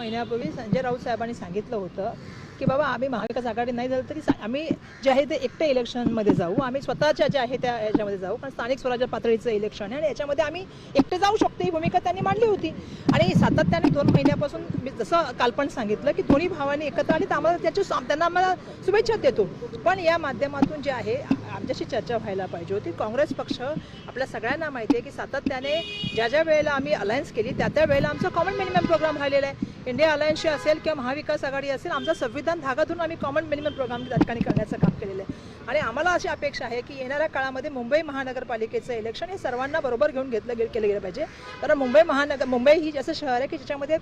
महिन्यापूर्वी संजय राऊत साहेबांनी सांगितलं होतं की बाबा आम्ही महाविकास आघाडी नाही झालं तरी सा- आम्ही जे आहे ते एकट्या इलेक्शनमध्ये जाऊ. आम्ही स्वतःच्या ज्या आहे त्या याच्यामध्ये जाऊ. कारण स्थानिक स्वराज्य पातळीचं इलेक्शन आहे आणि याच्यामध्ये आम्ही एकटे जाऊ शकतो. ही भूमिका त्यांनी मांडली होती. आणि सातत्याने दोन महिन्यापासून मी जसं काल पण सांगितलं की दोन्ही भावांनी एकत्र आली तर आम्हाला त्याची त्यांना आम्हाला शुभेच्छा देतो. पण या माध्यमातून जे आहे आमच्याशी चर्चा व्हायला पाहिजे होती. काँग्रेस पक्ष आपल्या सगळ्यांना माहिती आहे की सातत्याने ज्या ज्या वेळेला आम्ही अलायन्स केली त्या त्या वेळेला आमचा कॉमन मिनिमम प्रोग्राम राहिलेला आहे. इंडिया अलायन्सशी असेल किंवा महाविकास आघाडी असेल आमचा संविधान धागा धरून आम्ही कॉमन मिनिमम प्रोग्राम त्या ठिकाणी करण्याचं काम केलेलं आहे. आणि आम्हाला अशी अपेक्षा आहे की येणाऱ्या काळामध्ये मुंबई महानगरपालिकेचं इलेक्शन हे सर्वांना बरोबर घेऊन घेतलं गे केलं गेलं पाहिजे. कारण मुंबई महानगर मुंबई ही असं शहर आहे की ज्याच्यामध्ये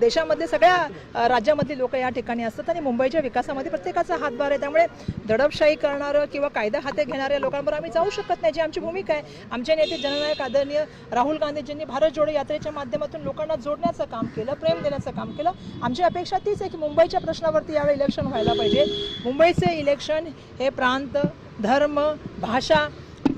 देशामधले सगळ्या अ, राज्यामधली लोक या ठिकाणी असतात आणि मुंबईच्या विकासामध्ये प्रत्येकाचा हातभार आहे. त्यामुळे दडपशाही करणारं किंवा कायदा हाते घेणाऱ्या लोकांवर आम्ही जाऊ शकत नाही. जी आमची भूमिका आहे आमचे नेते जननायक आदरणीय राहुल गांधीजींनी भारत जोडो यात्रेच्या माध्यमातून लोकांना जोडण्याचं काम केलं प्रेम देण्याचं काम केलं. आमची अपेक्षा तीच आहे की मुंबईच्या प्रश्नावरती यावेळी इलेक्शन व्हायला पाहिजे. मुंबईचे इलेक्शन हे प्रांत धर्म भाषा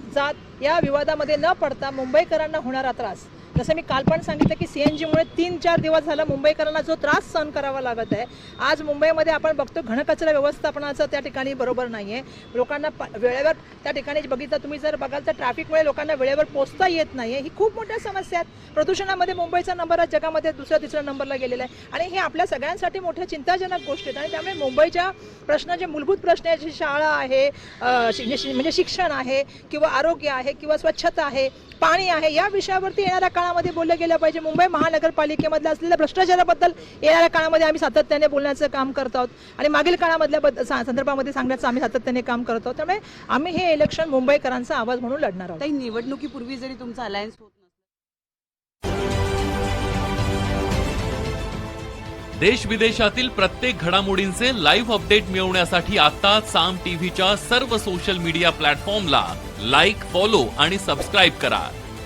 जात या विवादामध्ये न पडता मुंबईकरांना होणारा त्रास जसं मी काल पण सांगितलं की सी एन जीमुळे तीन चार दिवस झाला मुंबईकरांना जो त्रास सहन करावा लागत आहे. आज मुंबईमध्ये आपण बघतो घनकचरा व्यवस्थापनाचं त्या ठिकाणी बरोबर नाही आहे लोकांना प- वेळेवर त्या ठिकाणी बघितलं तुम्ही जर बघाल तर ट्रॅफिकमुळे लोकांना वेळेवर पोचता येत नाही आहे ही खूप मोठ्या समस्या आहेत. प्रदूषणामध्ये मुंबईचा नंबर आज जगामध्ये दुसऱ्या तिसऱ्या नंबरला गेलेला आहे. आणि हे आपल्या सगळ्यांसाठी मोठ्या चिंताजनक गोष्टी आहेत आणि त्यामुळे मुंबईच्या प्रश्न जे मूलभूत प्रश्न आहे जे शाळा आहे शि- म्हणजे शिक्षण आहे किंवा आरोग्य आहे किंवा स्वच्छता आहे पाणी आहे या विषयावरती येणाऱ्या काळामध्ये बोललं गेलं पाहिजे. मुंबई महानगरपालिकेमधल्या असलेल्या भ्रष्टाचाराबद्दल येणाऱ्या काळामध्ये आम्ही सातत्याने बोलण्याचं काम करत आहोत. आणि मागील काळामधल्या संदर्भामध्ये सांगण्याचं आम्ही सातत्याने काम करत आहोत. त्यामुळे आम्ही हे इलेक्शन मुंबईकरांचा आवाज म्हणून लढणार आहोत. ताई निवडणुकीपूर्वी जरी तुमचा अलायन्स होत नसला देश विदेशातील प्रत्येक घडामोडींचे लाईव्ह अपडेट मिळवण्यासाठी आता साम टीव्हीच्या सर्व सोशल मीडिया प्लॅटफॉर्मला लाईक फॉलो आणि सबस्क्राईब करा.